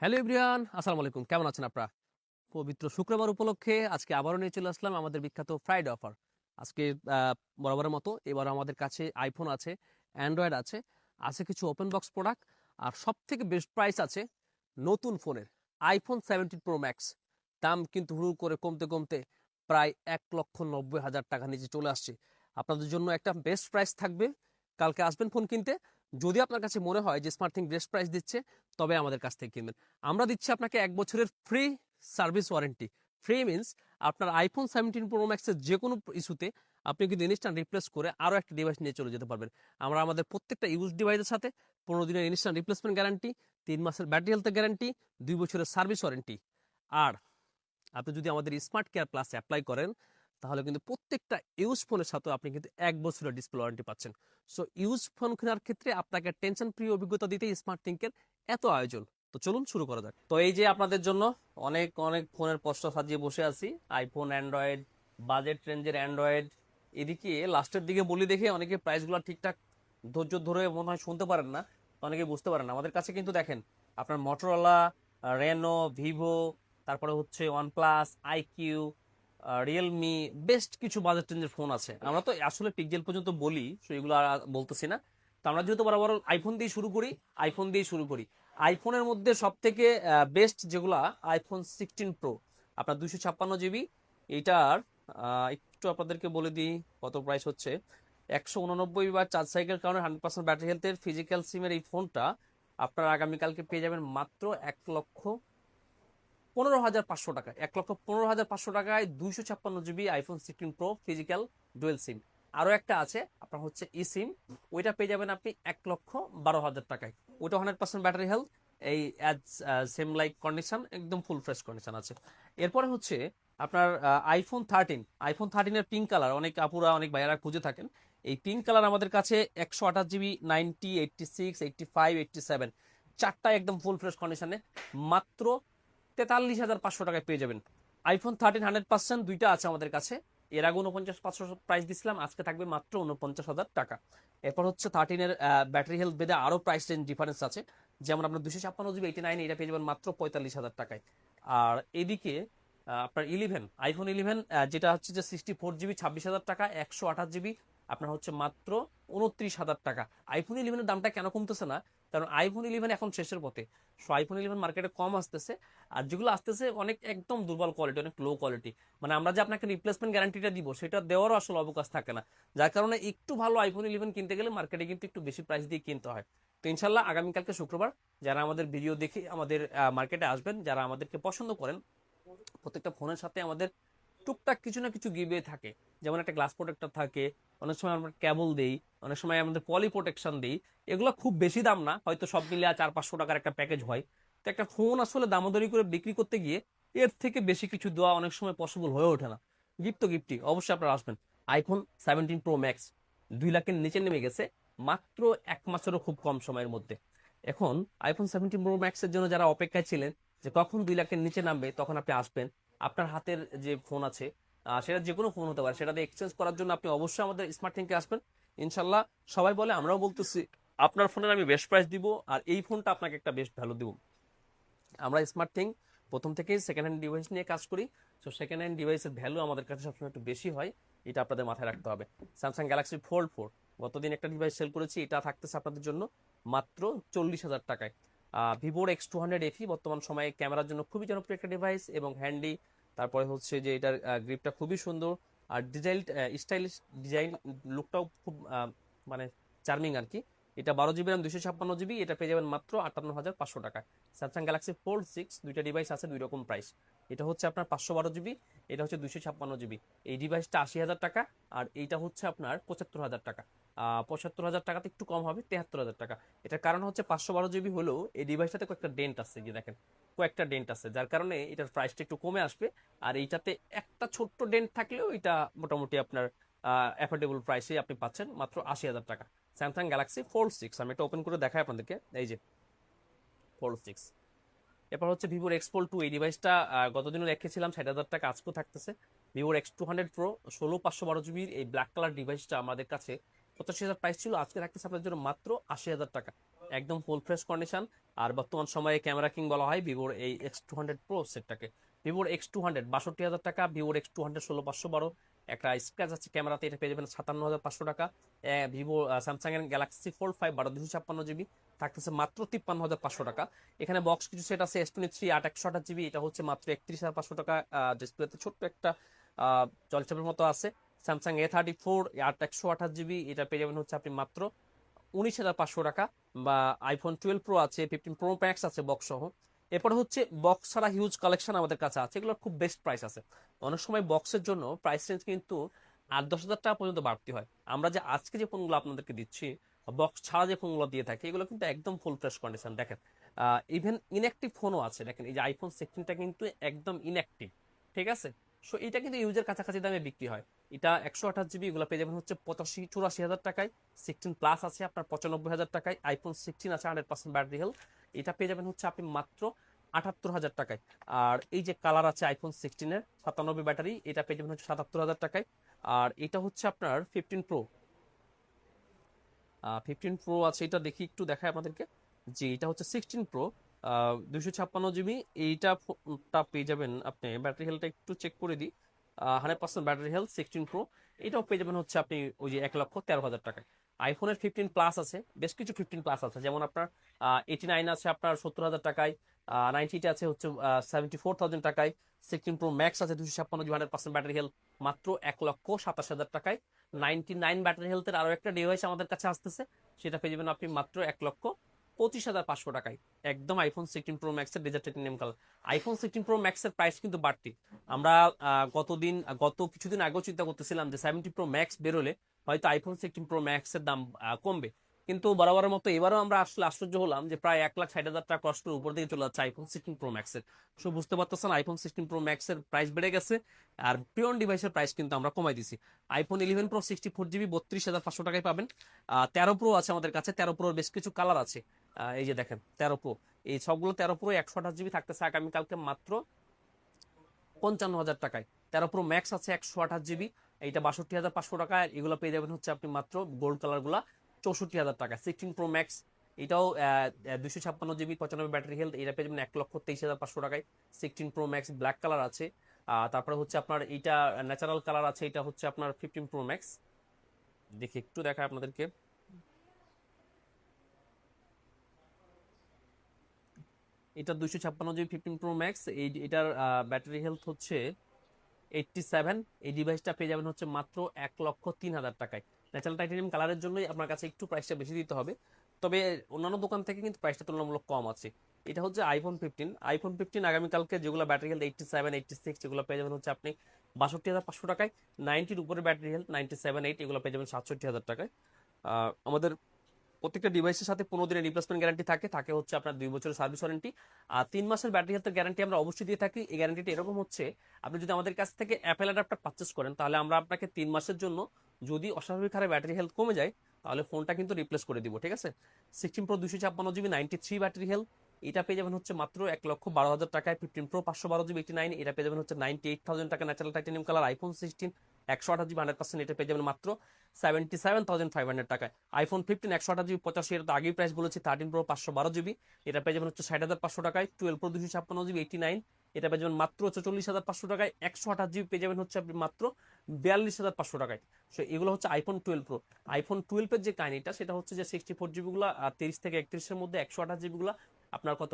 Hello everyone, আসসালামু আলাইকুম। কেমন আছেন আপনারা? পবিত্র শুক্রবার উপলক্ষে আজকে আবারও নিয়ে চলে আসলাম আমাদের বিখ্যাত ফ্রাইডে অফার। আজকে বরাবরের মতো এবার আমাদের কাছে আইফোন আছে অ্যান্ড্রয়েড আছে আছে কিছু ওপেন বক্স প্রোডাক্ট আর সব থেকে বেস্ট প্রাইস আছে নতুন ফোনের আইফোন সেভেন্টিন প্রো ম্যাক্স দাম কিন্তু হুড়ু করে কমতে কমতে প্রায় এক লক্ষ নব্বই হাজার টাকা নিচে চলে আসছে। আপনাদের জন্য একটা বেস্ট প্রাইস থাকবে। কালকে আসবেন ফোন কিনতে যদি আপনার কাছে মনে হয় যে স্মার্ট থিং বেস্ট প্রাইস দিচ্ছে, তবে আমাদের কাছ থেকে কিনবেন। আমরা দিচ্ছি আপনাকে এক বছরের free service warranty. Free means আপনার আইফোন সেভেন্টিন প্রো ম্যাক্সের যে কোনো ইস্যুতে আপনি কিন্তু ইনস্ট্যান্ট রিপ্লেস করে আরও একটা ডিভাইস নিয়ে চলে যেতে পারবেন। আমরা আমাদের প্রত্যেকটা ইউজ ডিভাইসের সাথে পনেরো দিনের ইনস্ট্যান্ট রিপ্লেসমেন্ট গ্যারান্টি তিন মাসের ব্যাটারি হেলথের গ্যারান্টি দুই বছরের সার্ভিস ওয়ারেন্টি আর আপনি যদি আমাদের স্মার্ট কেয়ার প্লাস অ্যাপ্লাই করেন তাহলে কিন্তু প্রত্যেকটা ইউজ ফোনের সাথে আপনি কিন্তু এক বছরের ডিসপ্লে ওয়ারেন্টি পাচ্ছেন। সো ইউজ ফোন কেনার ক্ষেত্রে আপনাকে টেনশন ফ্রি অভিজ্ঞতা দিতে স্মার্ট থিঙ্কের এত আয়োজন। তো চলুন শুরু করা যাক। তো এই যে আপনাদের জন্য অনেক অনেক ফোনের পশ্চ সাজিয়ে বসে আছি। আইফোন অ্যান্ড্রয়েড বাজেট রেঞ্জের অ্যান্ড্রয়েড এদিকে লাস্টের দিকে বলি দেখে অনেকে প্রাইসগুলো ঠিকঠাক ধৈর্য ধরে মনে হয় শুনতে পারেন না, অনেকে বুঝতে পারেন না। আমাদের কাছে কিন্তু দেখেন, আপনার মোটরোলা রেনো ভিভো তারপরে হচ্ছে ওয়ানপ্লাস আইকিউ রিয়েলমি বেস্ট কিছু বাজেট রেঞ্জের ফোন আছে। আমরা তো আসলে পিকজেল পর্যন্ত বলি, সো এগুলো আর বলতেছি না। তো আমরা যেহেতু বরাবর আইফোন দিয়ে শুরু করি আইফোন দিয়ে শুরু করি। আইফোনের মধ্যে সব থেকে বেস্ট যেগুলা আইফোন সিক্সটিন প্রো আপনার দুশো ছাপ্পান্ন জিবি এইটার একটু আপনাদেরকে বলে দিই কত প্রাইস হচ্ছে। একশো উননব্বই বা চার্জ সাইকেল কারণে হান্ড্রেড পার্সেন্ট ব্যাটারি হেলথের ফিজিক্যাল সিমের এই ফোনটা আপনারা আগামীকালকে পেয়ে যাবেন মাত্র এক লক্ষ পনেরো হাজার পাঁচশো টাকা, এক লক্ষ পনেরো হাজার পাঁচশো টাকায় দুইশো ছাপ্পান্ন GB iPhone sixteen pro physical dual SIM আরও একটা আছে, আপনার হচ্ছে ই সিম ওইটা পেয়ে যাবেন আপনি এক লক্ষ বারো হাজার টাকায়। ওইটা হান্ড্রেড পার্সেন্ট ব্যাটারি হেলথ এই অ্যাজ সেম লাইক কন্ডিশন একদম ফুল ফ্রেশ কন্ডিশন আছে। এরপরে হচ্ছে আপনার আইফোন থার্টিন আইফোন থার্টিনের পিঙ্ক কালার অনেক আপুরা, অনেক ভাইয়ারা খুঁজে থাকেন। এই পিঙ্ক কালার আমাদের কাছে একশো আঠাশ GB ninety eighty six eighty five eighty seven চারটা একদম ফুল ফ্রেশ কন্ডিশনে মাত্র তেতাল্লিশ হাজার পাঁচশো টাকায় পেয়ে যাবেন। আইফোন থার্টিন হান্ড্রেড পার্সেন্ট দুইটা আছে আমাদের কাছে। এর আগে উনপঞ্চাশ পাঁচশো প্রাইস দিছিলাম, আজকে থাকবে মাত্র উনপঞ্চাশ হাজার টাকা। এরপর হচ্ছে থার্টিনের ব্যাটারি হেলথ বেদে আরও প্রাইস রেঞ্জ ডিফারেন্স আছে। যেমন আপনার দুশো ছাপ্পান্ন জিবি এইটি নাইন এটা পেয়ে যাবেন মাত্র পঁয়তাল্লিশ হাজার টাকায়। আর এদিকে আপনার ইলেভেন আইফোন ইলেভেন যেটা হচ্ছে যে সিক্সটি ফোর জিবি ছাব্বিশ হাজার টাকা, একশো আঠাশ জিবি আপনার হচ্ছে মাত্র উনত্রিশ হাজার টাকা। আইফোন ইলেভেনের দামটা কেন কমতেছে না? কারণ আইফোন ইলেভেন এখন শেষের পথে। সো আইফোন ইলেভেন মার্কেটে কম আসতেছে, আর যেগুলো আসতেছে অনেক একদম দুর্বল কোয়ালিটি অনেক লো কোয়ালিটি মানে আমরা যে আপনাকে রিপ্লেসমেন্ট গ্যারান্টিটা দিব, সেটা দেওয়ারও আসলে অবকাশ থাকে না। যার কারণে একটু ভালো আইফোন ইলেভেন কিনতে গেলে মার্কেটে কিন্তু একটু বেশি প্রাইস দিয়ে কিনতে হয়। তো ইনশাল্লাহ আগামীকালকে শুক্রবার যারা আমাদের ভিডিও দেখে আমাদের মার্কেটে আসবেন, যারা আমাদেরকে পছন্দ করেন, প্রত্যেকটা ফোনের সাথে আমাদের টুকটাক কিছু না কিছু গিবে থাকে। যেমন একটা গ্লাস প্রোটেক্টর থাকে অনেক সময় আমরা কেবল দিই, অনেক সময় আমাদের পলি প্রোটেকশন দিই, এগুলো খুব বেশি দাম না, হয়তো সব মিলিয়ে চার, পাঁচশো টাকার একটা প্যাকেজ হয়। তো একটা ফোন আসলে দামাদরি করে বিক্রি করতে গিয়ে এর থেকে বেশি কিছু দেওয়া অনেক সময় পসিবল হয়ে ওঠে না। গিফট তো গিফটই অবশ্যই আপনারা আসবেন। আইফোন সেভেন্টিন প্রো ম্যাক্স দুই লাখের নিচে নেমে গেছে, মাত্র এক মাসেরও খুব কম সময়ের মধ্যে। এখন আইফোন সেভেন্টিন প্রো ম্যাক্সের জন্য যারা অপেক্ষায় ছিলেন, যে কখন দুই লাখের নিচে নামবে, তখন আপনি আসবেন। আপনার হাতের যে ফোন আছে সেটা যে কোনো ফোন হতে পারে। সেটাতে এক্সচেঞ্জ করার জন্য আপনি অবশ্যই আমাদের স্মার্ট থিঙ্কে আসবেন। ইনশাল্লাহ সবাই বলে, আমরাও বলতেছি, আপনার ফোনের আমি বেস্ট প্রাইস দিব আর এই ফোনটা আপনাকে একটা বেস্ট ভ্যালু দিব। আমরা স্মার্ট থিঙ্ক প্রথম থেকেই সেকেন্ড হ্যান্ড ডিভাইস নিয়ে কাজ করি। সো সেকেন্ড হ্যান্ড ডিভাইসের ভ্যালু আমাদের কাছে সবসময় একটু বেশি হয়, এটা আপনাদের মাথায় রাখতে হবে। স্যামসাং গ্যালাক্সি ফোল্ড ফোর গতদিন একটা ডিভাইস সেল করেছি, এটা থাকতেছে আপনাদের জন্য মাত্র চল্লিশ হাজার টাকায়। ভিভোর এক্স টু হান্ড্রেড এফি বর্তমান সময়ে ক্যামেরার জন্য খুবই জনপ্রিয় একটা ডিভাইস এবং হ্যান্ডি তারপরে হচ্ছে যে এটার গ্রিপটা খুবই সুন্দর। আর ডিজাইন স্টাইলিশ ডিজাইন লুকটাও খুব মানে চার্মিং আর কি এটা বারো জিবি র্যাম দুশো ছাপ্পান্ন জিবি এটা পেয়ে যাবেন মাত্র আটান্ন হাজার পাঁচশো টাকায়। স্যামসাং গ্যালাক্সি ফোল্ড সিক্স দুইটা ডিভাইস আছে দুই রকম প্রাইস এটা হচ্ছে আপনার পাঁচশো বারো জিবি এটা হচ্ছে দুশো ছাপ্পান্ন জিবি এই ডিভাইসটা আশি হাজার টাকা, আর এইটা হচ্ছে আপনার পঁচাত্তর হাজার টাকা। পঁচাত্তর হাজার টাকাতে একটু কম হবে, তেহাত্তর হাজার টাকা। এটার কারণ হচ্ছে পাঁচশো বারো জিবি হলেও এই ডিভাইসটাতে কয়েকটা ডেন্ট আছে, যে দেখেন, কয়েকটা ডেন্ট আছে, যার কারণে এটার প্রাইসটা একটু কমে আসবে। আর এইটাতে একটা ছোট্ট ডেন্ট থাকলেও এটা মোটামুটি আপনার অ্যাফোর্ডেবল প্রাইসে আপনি পাচ্ছেন মাত্র আশি হাজার টাকা। স্যামসাং গ্যালাক্সি ফোর সিক্স আমি এটা ওপেন করে দেখাই আপনাদেরকে। এই যে ফোর সিক্স এরপর হচ্ছে ভিভোর এক্সপোল টু এই ডিভাইসটা গতদিনও রেখেছিলাম, ষাট হাজার টাকা আজকেও থাকতেছে। ভিভোর এক্স টু হান্ড্রেড প্রো ষোলো পাঁচশো বারো জিবির এই ব্ল্যাক কালার ডিভাইসটা আমাদের কাছে পঁচাশি হাজার প্রাইস ছিল, আজকে থাকতেছে আপনাদের জন্য মাত্র আশি হাজার টাকা। একদম ফুল ফ্রেশ কন্ডিশন আর বর্তমান সময়ে ক্যামেরা কিং বলা হয় ভিভোর এই এক্স টু হান্ড্রেড প্রো সেটটাকে। ভিভোর এক্স টু হান্ড্রেড বাষট্টি হাজার টাকা ভিভোর এক্স টু হান্ড্রেড ষোলো পাঁচশো বারো। একটা স্ক্র্যাচ আছে ক্যামেরাতে এটা পেয়ে যাবেন সাতান্ন হাজার পাঁচশো টাকা। ভিভো স্যামসাং এর গ্যালাক্সি ফোল্ড ফাইভ বারো দুশো ছাপ্পান্ন জিবি থাকতেছে মাত্র তিপ্পান্ন হাজার পাঁচশো টাকা। এখানে বক্স কিছু সেট আছে এস টোয়েন্টি থ্রি আট, একশো আঠাশ জিবি এটা হচ্ছে মাত্র একত্রিশ হাজার পাঁচশো টাকা ডিসপ্লেতে ছোট্ট একটা জলচাপের মতো আছে। স্যামসাং এ থার্টি ফোর আট একশো আঠাশ জিবি এটা পেয়ে যাবেন হচ্ছে আপনি মাত্র উনিশ হাজার পাঁচশো টাকা। বা আইফোন টুয়েলভ প্রো আছে ফিফটিন প্রো ম্যাক্স আছে বক্স সহ। এরপরে হচ্ছে বক্স ছাড়া হিউজ কালেকশন আমাদের কাছে আছে, এগুলোর খুব বেস্ট প্রাইস আছে। অনেক সময় বক্সের জন্য প্রাইস রেঞ্জ কিন্তু আট দশ হাজার টাকা পর্যন্ত বাড়তি হয়। আমরা যে আজকে যে ফোনগুলো আপনাদেরকে দিচ্ছি বক্স ছাড়া যে ফোনগুলো দিয়ে থাকি, এগুলো কিন্তু একদম ফুল ফ্রেশ কন্ডিশন দেখেন। ইভেন ইনঅ্যাক্টিভ ফোনও আছে, দেখেন, এই যে আইফোন সিক্সটিনটা কিন্তু একদম ইনঅ্যাক্টিভ ঠিক আছে? সো এটা কিন্তু ইউজের কাছাকাছি দামে বিক্রি হয়। এটা একশো আঠাশ জিবি এগুলো পেয়ে যাবেন হচ্ছে পঁচাশি, চুরাশি হাজার টাকায়। সিক্সটিন প্লাস আছে আপনার পঁচানব্বই হাজার টাকায়। আইফোন সিক্সটিন আছে হান্ড্রেড পার্সেন্ট ব্যাটারি হেলথ এটা পেয়ে যাবেন হচ্ছে আপনি মাত্র আটাত্তর হাজার টাকায়। আর এই যে কালার আছে আইফোন সিক্সটিনের সাতানব্বই ব্যাটারি এটা পেয়ে যাবেন হচ্ছে সাতাত্তর হাজার টাকায়। আর এটা হচ্ছে আপনার ফিফটিন প্রো ফিফটিন প্রো আছে, এটা দেখি একটু দেখায় আপনাদেরকে। যে এটা হচ্ছে সিক্সটিন প্রো দুশো ছাপ্পান্ন জিবি এইটা পেয়ে যাবেন আপনি। ব্যাটারি হেলটা একটু চেক করে দিই। Hundred percent battery health, sixteen pro. এটাও পেয়ে যাবেন হচ্ছে আপনি ওই যে এক লক্ষ তেরো হাজার টাকায়। আইফোনের ফিফটিন প্লাস আছে, বেশ কিছু ফিফটিন প্লাস আছে। যেমন আপনার এইটি নাইন আছে আপনার সত্তর হাজার টাকায় নাইনটিটা আছে হচ্ছে সেভেন্টি ফোর থাউজেন্ড টাকায় সিক্সটিন প্রো ম্যাক্স আছে দুশো ছাপ্পান্ন হান্ড্রেড পার্সেন্ট ব্যাটারি হেলথ, মাত্র এক লক্ষ সাতাশ হাজার টাকায়। নাইনটি নাইন ব্যাটারি হেলথের আরও একটা ডিভাইস আমাদের কাছে আসতেছে, সেটা পেয়ে যাবেন আপনি মাত্র এক লক্ষ পঁচিশ হাজার পাঁচশো টাকায়। একদম আইফোন সিক্সটিন প্রো ম্যাক্সের desert titanium colour iPhone sixteen pro ম্যাক্সের প্রাইস কিন্তু বাড়তি। আমরা গতদিন, গত কিছুদিন আগেও চিন্তা করতেছিলাম যে সেভেন্টি প্রো ম্যাক্স বেরোলে হয়তো আইফোন সিক্সটিন প্রো ম্যাক্সের দাম কমবে। কিন্তু বরাবরের মতো এবারও আমরা আসলে আশ্চর্য হলাম যে প্রায় এক লাখ ষাট হাজার টাকা কষ্টের উপর দিকে চলে যাচ্ছে আইফোন সিক্সটিন প্রো ম্যাক্সের সো বুঝতে পারতেছেন আইফোন সিক্সটিন প্রো ম্যাক্সের প্রাইস বেড়ে গেছে আর পিওন ডিভাইসের প্রাইস কিন্তু আমরা কমাই দিছি। IPhone eleven pro sixty four GB বত্রিশ হাজার পাঁচশো টাকায় পাবেন। তেরো প্রো আছে আমাদের কাছে, তেরো প্রোর বেশ কিছু কালার আছে। এই যে দেখেন, তেরো প্রো এই সবগুলো তেরো প্রো একশো আঠাশ জিবি থাকতেছে আগামীকালকে মাত্র পঞ্চান্ন হাজার টাকায়। তেরো প্রো ম্যাক্স আছে একশো আঠাশ জিবি এইটা বাষট্টি হাজার পাঁচশো টাকা। এগুলো পেয়ে যাবেন হচ্ছে আপনি মাত্র গোল্ড কালারগুলা চৌষট্টি হাজার টাকা সিক্সটিন প্রো ম্যাক্স এটাও দুশো ছাপ্পান্ন জিবি পঁচানব্বই ব্যাটারি হেলথ এটা পেয়ে যাবেন এক লক্ষ তেইশ হাজার পাঁচশো টাকায়। Sixteen pro max black colour আছে। তারপরে হচ্ছে আপনার এইটা ন্যাচারাল কালার আছে এটা হচ্ছে আপনার ফিফটিন প্রো ম্যাক্স দেখি, একটু দেখায় আপনাদেরকে। এটা দুইশো ছাপ্পান্ন জিবি ফিফটিন প্রো ম্যাক্স এই এটার ব্যাটারি হেলথ হচ্ছে এইটটি সেভেন এই ডিভাইসটা পেয়ে যাবেন হচ্ছে মাত্র এক লক্ষ তিন হাজার টাকায়। ন্যাচারাল টাইটেনিয়াম কালারের জন্যই আপনার কাছে একটু প্রাইসটা বেশি দিতে হবে। তবে অন্যান্য দোকান থেকে কিন্তু প্রাইসটা তুলনামূলক কম আছে। এটা হচ্ছে আইফোন ফিফটিন আইফোন ফিফটিন আগামীকালকে যেগুলো battery health eighty seven eighty six এগুলো পেয়ে যাবেন হচ্ছে আপনি বাষট্টি হাজার পাঁচশো টাকায়। নাইনটির উপরে battery health ninety seven eight এগুলো পেয়ে যাবেন সাতষট্টি হাজার টাকায়। আমাদের প্রত্যেকটা ডিভাইসের সাথে পনেরো দিনের রিপ্লেসমেন্ট গ্যারান্টি থাকে থাকে হচ্ছে আপনার দুই বছরের সার্ভিস ওয়ারেন্টি আর তিন মাসের ব্যাটারি হেলথের গ্যারান্টি আমরা অবশ্যই দিয়ে থাকি। এই গ্যারান্টিটা এরকম হচ্ছে, আপনি যদি আমাদের কাছ থেকে অ্যাপেল অ্যাডাপ্টার পারচেস করেন, তাহলে আমরা আপনাকে তিন মাসের জন্য যদি অস্বাভাবিক হারে ব্যাটারি হেলথ কমে যায়, তাহলে ফোনটা কিন্তু রিপ্লেস করে দিব, ঠিক আছে? সিক্সটিন প্রো দুশো ছাপ্পান্ন GB ninety three battery health এটা পেয়ে যাবেন হচ্ছে মাত্র এক লক্ষ বারো হাজার টাকায়। ফিফটিন প্রো পাঁচশো বারো জিবি এইটি নাইন এটা পেয়ে যাবেন হচ্ছে নাইনটি এইট থাউজেন্ড টাকা natural titanium colour iPhone sixteen একশো আঠাশ জিবি হান্ড্রেড পার্সেন্ট এটা পেয়ে যাবেন মাত্র seventy seven thousand five hundred টাকায়। আইফোন ফিফটিন একশো আঠাশ জিবি পঁচাশি, এটা আগেই প্রাইস বলেছি থার্টিন প্রো পাঁচশো বারো জিবি, এটা পেয়ে যাবেন হচ্ছে ষাট হাজার পাঁচশো টাকায়। টুয়েলভ প্রো দুশো ছাপ্পান্ন জিবি এইটি নাইন এটা পেয়ে যাবেন মাত্র চল্লিশ হাজার পাঁচশো টাকায়। একশো আঠাশ জিবি পেয়ে যাবেন হচ্ছে আপনি মাত্র বিয়াল্লিশ হাজার পাঁচশো টাকায়। সো এগুলো হচ্ছে আইফোন টুয়েলভ প্রো আইফোন টুয়েলভের যে কাহিনিটা, সেটা হচ্ছে যে সিক্সটি ফোর জিবিগুলো আর তিরিশ থেকে একত্রিশের মধ্যে একশো আঠাশ জিবিগুলো আপনার কত?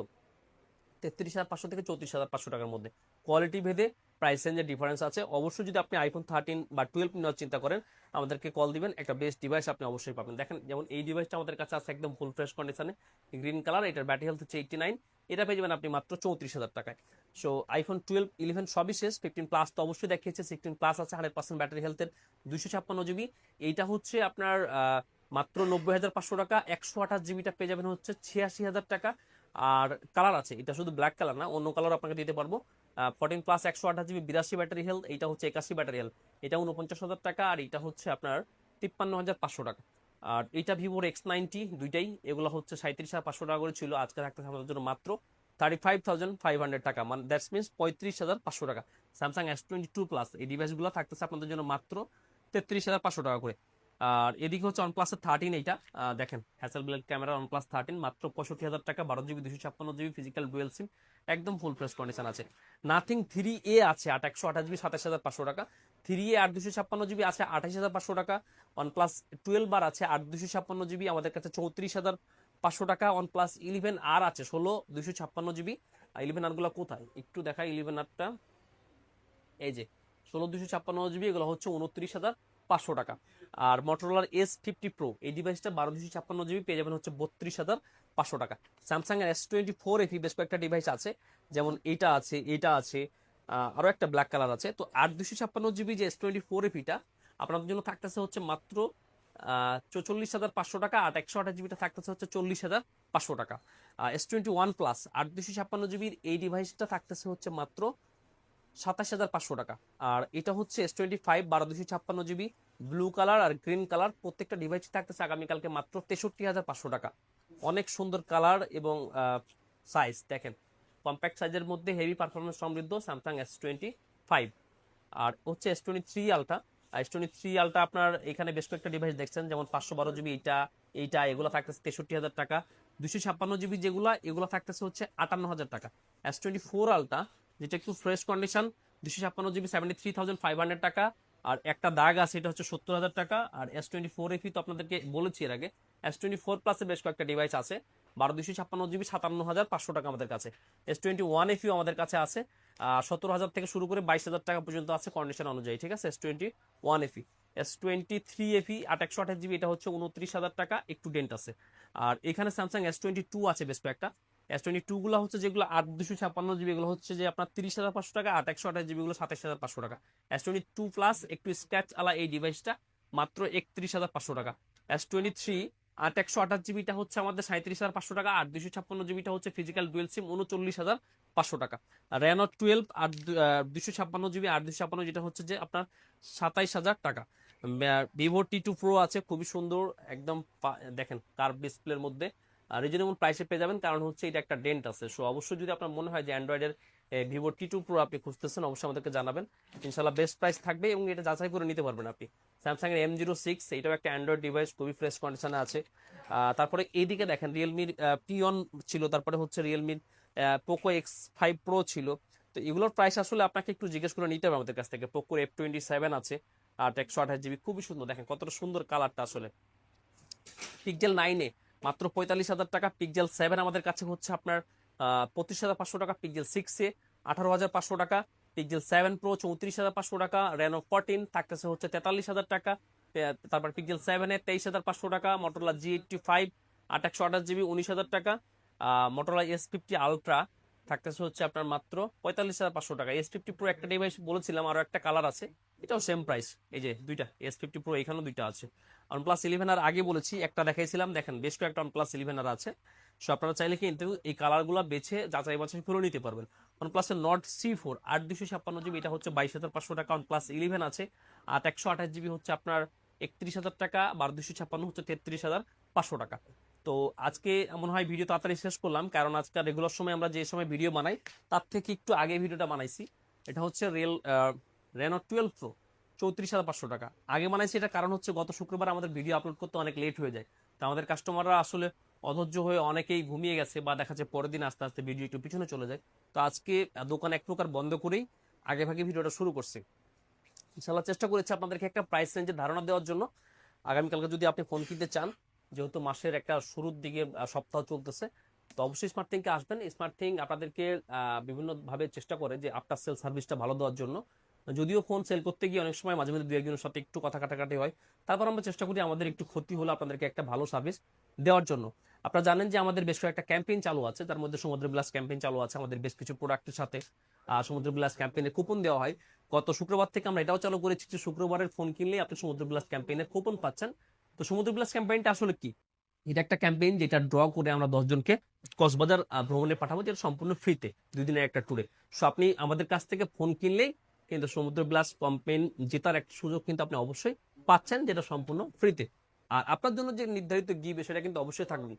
তেত্রিশ হাজার পাঁচশো থেকে চৌত্রিশ হাজার পাঁচশো টাকার মধ্যে। কোয়ালিটি ভেদে প্রাইস রেঞ্জের ডিফারেন্স আছে। অবশ্যই যদি আপনি আইফোন থার্টিন বা টুয়েলভ নেওয়ার চিন্তা করেন, আমাদেরকে কল দিবেন। একটা বেস্ট ডিভাইস আপনি অবশ্যই পাবেন। দেখেন, যেমন এই ডিভাইসটা আমাদের কাছে আছে একদম ফুল ফ্রেশ কন্ডিশনে গ্রিন কালার এটার ব্যাটারি হেলথ হচ্ছে এইটি নাইন এটা পেয়ে যাবেন আপনি মাত্র চৌত্রিশ হাজার টাকায়। সো আইফোন টুয়েলভ ইলেভেন সবই শেষ। ফিফটিন প্লাস তো অবশ্যই দেখিয়েছে। সিক্সটিন প্লাস আছে হান্ড্রেড পার্সেন্ট ব্যাটারি হেলথের দুইশো ছাপ্পান্ন জিবি এইটা হচ্ছে আপনার মাত্র নব্বই হাজার পাঁচশো টাকা। একশো আঠাশ জিবিটা পেয়ে যাবেন হচ্ছে ছিয়াশি হাজার টাকা। আর কালার আছে, এটা শুধু ব্ল্যাক কালার না, অন্য কালার আপনাকে দিতে পারব। ফোরটিন প্লাস একশো আঠাশ জিবি বিরাশি ব্যাটারি হেলথ এটা হচ্ছে একাশি ব্যাটারি হেলথ এটা উনপঞ্চাশ হাজার টাকা আর এটা হচ্ছে আপনার তিপ্পান্ন হাজার পাঁচশো টাকা। আর এটা ভিভোর এক্স নাইনটি দুইটাই, এগুলো হচ্ছে সাঁত্রিশ হাজার পাঁচশো টাকা করে ছিল, আজকে থাকতেছে আমাদের জন্য মাত্র thirty five thousand five hundred টাকা। মানে দ্যাটস মিনস পঁয়ত্রিশ হাজার পাঁচশো টাকা। Samsung S twenty two plus এই ডিভাইসগুলো থাকতেছে আপনাদের জন্য মাত্র তেত্রিশ হাজার পাঁচশো টাকা করে। আর এদিকে হচ্ছে OnePlus-এর থার্টিন এইটা। দেখেন Hasselblad camera OnePlus thirteen মাত্র পঁয়ষট্টি হাজার টাকা, বারো জিবি দুশো ছাপ্পান্ন জিবি ফিজিক্যাল ডুয়েল সিম একদম ফুল ফ্রেশ কন্ডিশন আছে। নাথিং থ্রি এ আছে, আট, একশো আঠাশ জিবি সাতাশ হাজার পাঁচশো টাকা। থ্রি এ আট দুশো ছাপ্পান্ন জিবি আছে, আঠাশ হাজার পাঁচশো টাকা। OnePlus টুয়েলভ আর আছে, আট দুশো ছাপ্পান্ন জিবি আমাদের কাছে চৌত্রিশ হাজার পাঁচশো টাকা। OnePlus ইলেভেন আর আছে, ষোলো দুশো ছাপ্পান্ন জিবি ইলেভেন আরগুলো কোথায়? একটু দেখাই ইলেভেন আরটা এই যে, ষোলো দুশো ছাপ্পান্ন জিবি এগুলো হচ্ছে উনত্রিশ হাজার পাঁচশো টাকা। আর মোটরোলার এস ফিফটি প্রো এই ডিভাইসটা বারো দুশো ছাপ্পান্ন জিবি পেয়ে যাবেন হচ্ছে বত্রিশ হাজার পাঁচশো টাকা। Samsung S twenty four FE বেশ কয়েকটা ডিভাইস আছে, যেমন এইটা আছে এইটা আছে আরও একটা ব্ল্যাক কালার আছে। তো আট দুশো ছাপ্পান্ন জিবি যে এস টোয়েন্টি ফোর এফিটা আপনাদের জন্য থাকতেছে হচ্ছে মাত্র চৌচল্লিশ হাজার পাঁচশো টাকা, আর একশো আঠাশ জিবিটা থাকতেছে হচ্ছে চল্লিশ হাজার পাঁচশো টাকা। এস টোয়েন্টি ওয়ান প্লাস আট দুশো ছাপ্পান্ন জিবির এই ডিভাইসটা থাকতেছে হচ্ছে মাত্র সাতাশ হাজার পাঁচশো টাকা। আর এটা হচ্ছে এস টোয়েন্টি ফাইভ বারো দুশো ছাপ্পান্ন জিবি ব্লু কালার আর গ্রিন কালার প্রত্যেকটা ডিভাইস থাকতেছে আগামীকালকে মাত্র তেষট্টি হাজার পাঁচশো টাকা। অনেক সুন্দর কালার এবং সাইজ দেখেন। কম্প্যাক্ট সাইজের মধ্যে হেভি পারফরমেন্স সমৃদ্ধ স্যামসাং এস টোয়েন্টি ফাইভ আর হচ্ছে S twenty three ultra S twenty three ultra আপনার এখানে বেশ কয়েকটা ডিভাইস দেখছেন, যেমন পাঁচশো বারো জিবি এইটা এইটা, এগুলো থাকতেছে তেষট্টি হাজার টাকা। দুশো ছাপ্পান্ন জিবি যেগুলো, এগুলো থাকতেছে হচ্ছে আটান্ন হাজার টাকা। এস টোয়েন্টি ফোর আলটা যেটা একটু ফ্রেশ কন্ডিশন দুশো ছাপ্পান্ন GB seventy three thousand five hundred টাকা। আর একটা দাগ আছে, এটা হচ্ছে সত্তর হাজার টাকা। আর এস টোয়েন্টি ফোর এফি তো আপনাদেরকে বলেছি এর আগে এস টোয়েন্টি ফোর প্লাসে বেশ কয়েকটা ডিভাইস আছে। বারো দুশো ছাপ্পান্ন জিবি সাতান্ন হাজার পাঁচশো টাকা আমাদের কাছে। এস টোয়েন্টি ওয়ান এফিও আমাদের কাছে আছে। সত্তর হাজার থেকে শুরু করে বাইশ হাজার টাকা পর্যন্ত আছে কন্ডিশন অনুযায়ী, ঠিক আছে? S twenty one FE S twenty three FE আট একশো আঠাশ জিবি এটা হচ্ছে উনত্রিশ হাজার টাকা, একটু ডেন্ট আছে। আর এখানে স্যামসাং এস টোয়েন্টি টু আছে বেশ কয়েকটা। এস টোয়েন্টি টু গুলো হচ্ছে যেগুলো আট দুশো ছাপ্পান্ন জিবি, এগুলো হচ্ছে যে আপনার তিরিশ হাজার পাঁচশো টাকা, আট একশো আঠাশ জিবি গুলো সাতাশ হাজার পাঁচশো টাকা। এস টোয়েন্টি টু প্লাস একটু স্ক্র্যাচ আলা এই ডিভাইসটা মাত্র একত্রিশ হাজার পাঁচশো টাকা। এস টোয়েন্টি থ্রি আট একশো আঠাশ জিবিটা হচ্ছে আমাদের সাঁত্রিশ হাজার পাঁচশো টাকা আর দুশো ছাপ্পান্ন জিবিটা হচ্ছে ফিজিক্যাল ডুয়েল সিম উনচল্লিশ হাজার পাঁচশো টাকা। র্যানো টুয়েলভ আর দুশো ছাপ্পান্ন জিবি আর দুশো ছাপ্পান্ন যেটা হচ্ছে যে আপনার সাতাইশ হাজার টাকা। ভিভো টি টু প্রো আছে, খুবই সুন্দর, একদম দেখেন কার ডিসপ্লের মধ্যে। রিজনেবল প্রাইসে পেয়ে যাবেন কারণ হচ্ছে এটা একটা ডেন্ট আছে। সো অবশ্যই যদি আপনার মনে হয় যে অ্যান্ড্রয়েডের ভিভো টি টু প্রো আপনি খুঁজতেছেন, অবশ্যই আমাদেরকে জানাবেন। ইনশাল্লাহ বেস্ট প্রাইস থাকবে এবং এটা যাচাই করে নিতে পারবেন আপনি। স্যামসাং এর এম জিরো সিক্স এটাও একটা অ্যান্ড্রয়েড ডিভাইস খুবই ফ্রেশ কন্ডিশনে আছে। তারপরে এইদিকে দেখেন রিয়েলমির পিয়ন ছিল, তারপরে হচ্ছে রিয়েলমির পোকো এক্স ফাইভ প্রো ছিল। তো এগুলোর প্রাইস আসলে আপনাকে একটু জিজ্ঞেস করে নিতে হবে আমাদের কাছ থেকে। পোকো এফ টোয়েন্টি সেভেন আছে, আর একশো আঠাশ জিবি খুবই সুন্দর। দেখেন কতটা সুন্দর কালারটা আসলে। পিকজেল নাইনে মাত্র পঁয়তাল্লিশ হাজার টাকা। পিকজেল সেভেন আমাদের কাছে হচ্ছে আপনার পঁচিশ হাজার পাঁচশো টাকা পিকজেল সিক্সে আঠারো হাজার পাঁচশো টাকা। পিকজেল সেভেন প্রো চৌত্রিশ হাজার পাঁচশো টাকা রেনো ফোরটিন থাকতেছে হচ্ছে তেতাল্লিশ হাজার টাকা। তারপর পিকজেল সেভেনে তেইশ হাজার পাঁচশো টাকা মোটরলা জি এইটটি ফাইভ আট একশো আঠাশ জিবি উনিশ হাজার টাকা। মোটরলা এস ফিফটি আলট্রা থাকতেছে হচ্ছে আপনার মাত্র পঁয়তাল্লিশ হাজার পাঁচশো টাকা। এস ফিফটি প্রো একটা ডিভাইস বলেছিলাম, আরও একটা কালার আছে। এটাও সেম প্রাইস এই যে দুইটা এস ফিফটি প্রো এখানেও দুইটা আছে। OnePlus ইলেভেন আর আগে বলেছি, একটা দেখাইছিলাম, দেখেন বেশ কয়েকটা OnePlus ইলেভেন আর আছে। সো আপনারা চাইলে কিন্তু এই কালারগুলো বেছে যাচাই বাছাই করে নিতে পারবেন। OnePlus এর নট সি ফোর আট দুশো ছাপ্পান্ন জিবি এটা হচ্ছে বাইশ হাজার পাঁচশো টাকা OnePlus ইলেভেন আছে। আর একশো আঠাশ জিবি হচ্ছে আপনার একত্রিশ হাজার টাকা, বারো দুশো ছাপ্পান্ন হচ্ছে তেত্রিশ হাজার পাঁচশো টাকা। তো আজকে মনে হয় ভিডিও তাড়াতাড়ি শেষ করলাম, কারণ আজকে রেগুলার সময় আমরা যে সময় ভিডিও বানাই, তার থেকে একটু আগে ভিডিওটা বানাইছি। এটা হচ্ছে রিয়েল রেনো টুয়েলভ প্রো চৌত্রিশ হাজার পাঁচশো টাকা। আগে বানাইছি এটা কারণ হচ্ছে গত শুক্রবার আমাদের ভিডিও আপলোড করতে অনেক লেট হয়ে যায়। তো আমাদের কাস্টমাররা আসলে অধৈর্য হয়ে অনেকেই ঘুমিয়ে গেছে বা দেখা যাচ্ছে পরের দিন আস্তে আস্তে ভিডিও একটু পিছনে চলে যায়। তো আজকে দোকান এক প্রকার বন্ধ করেই আগে ভাগে ভিডিওটা শুরু করছি। ইনশাল্লাহ চেষ্টা করেছি আপনাদেরকে একটা প্রাইস রেঞ্জের ধারণা দেওয়ার জন্য। আগামীকালকে যদি আপনি ফোন কিনতে চান যেহেতু মাসের একটা শুরুর দিকে সপ্তাহ চলতেছে, তো অবশ্যই স্মার্ট থিংকে আসবেন। স্মার্ট থিং আপনাদেরকে বিভিন্নভাবে চেষ্টা করে যে আফটার সেল সার্ভিসটা ভালো দেওয়ার জন্য। যদিও ফোন সেল করতে গিয়ে অনেক সময় মাঝে মাঝে দু একজনের সাথে একটু কথা কাটাকাটি হয়। তারপর আমরা চেষ্টা করি আমাদের একটু ক্ষতি হলে আপনাদেরকে একটা ভালো সার্ভিস দেওয়ার জন্য। আপনারা জানেন যে আমাদের বেশ কয়েকটা ক্যাম্পেইন চালু আছে তার মধ্যে সমুদ্র বিলাস ক্যাম্পেইন চালু আছে আমাদের বেশ কিছু প্রোডাক্টের সাথে। সমুদ্র বিলাস ক্যাম্পেইনের কুপন দেওয়া হয়। গত শুক্রবার থেকে আমরা এটাও চালু করেছি যে শুক্রবারের ফোন কিনলে আপনি সমুদ্র বিলাস ক্যাম্পেইনের কুপন পাচ্ছেন। তো সমুদ্র বিলাস ক্যাম্পেইনটা আসলে কি? এটা একটা ক্যাম্পেইন যেটা ড্র করে আমরা দশজনকে কক্সবাজার ভ্রমণে পাঠাবো, যেটা সম্পূর্ণ ফ্রিতে দুই দিনের একটা ট্যুরে সো আপনি আমাদের কাছ থেকে ফোন কিনলেই কিন্তু সমুদ্র বিলাস ক্যাম্পেইন জেতার একটা সুযোগ কিন্তু আপনি অবশ্যই পাচ্ছেন, যেটা সম্পূর্ণ ফ্রিতে আর আপনার জন্য যে নির্ধারিত গিফট সেটা কিন্তু অবশ্যই থাকবে।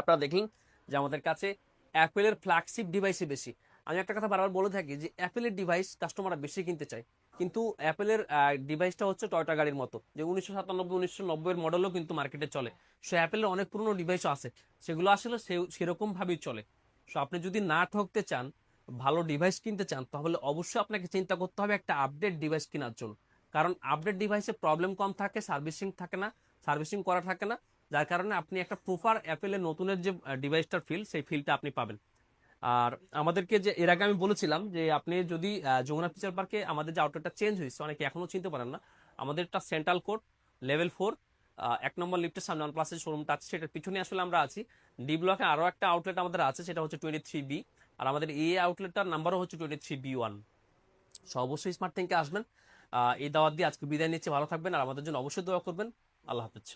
আপনারা দেখলেন যে আমাদের কাছে অ্যাপেলের ফ্ল্যাগশিপ ডিভাইসই বেশি। আমি একটা কথা বারবার বলে থাকি যে অ্যাপেলের ডিভাইস কাস্টমাররা বেশি কিনতে চায়। কিন্তু অ্যাপেলের ডিভাইসটা হচ্ছে টয়টা গাড়ির মতো। যে উনিশশো সাতানব্বই, উনিশশো নব্বই মডেলও কিন্তু মার্কেটে চলে। সো অ্যাপেলের অনেক পুরনো ডিভাইসও আছে। সেগুলো আসলে সে- সেরকম ভাবেই চলে। সো আপনি যদি না ঠকতে চান, ভালো ডিভাইস কিনতে চান, তাহলে অবশ্যই আপনাকে চিন্তা করতে হবে একটা আপডেট ডিভাইস কেনার জন্য। কারণ আপডেট ডিভাইসে প্রবলেম কম থাকে সার্ভিসিং থাকে না সার্ভিসিং করা থাকে না। যার কারণে আপনি একটা প্রপার অ্যাপেলের নতুনের যে ডিভাইসটার ফিল সেই ফিলটা আপনি পাবেন। আর আমাদেরকে যে, এর আগে আমি বলেছিলাম যে, আপনি যদি যমুনা ফিচার পার্কে আমাদের যে আউটলেটটা চেঞ্জ হয়েছে, অনেকে এখনও চিনতে পারেন না আমাদের একটা সেন্ট্রাল কোড লেভেল ফোর এক নম্বর লিফটের সামনে ওয়ান প্লাসের শোরুমটা আছে সেটার পিছনে আসলে আমরা আছি। ডি ব্লকে আরও একটা আউটলেট আমাদের আছে, সেটা হচ্ছে টোয়েন্টি থ্রি বি আর আমাদের এই আউটলেটটার নাম্বারও হচ্ছে twenty three B one so অবশ্যই স্মার্ট থিঙ্কে আসবেন। এই দাওয়াত দিয়ে আজকে বিদায় নিচ্ছে, ভালো থাকবেন, আর আমাদের জন্য অবশ্যই দোয়া করবেন। আল্লাহ হাফেজ।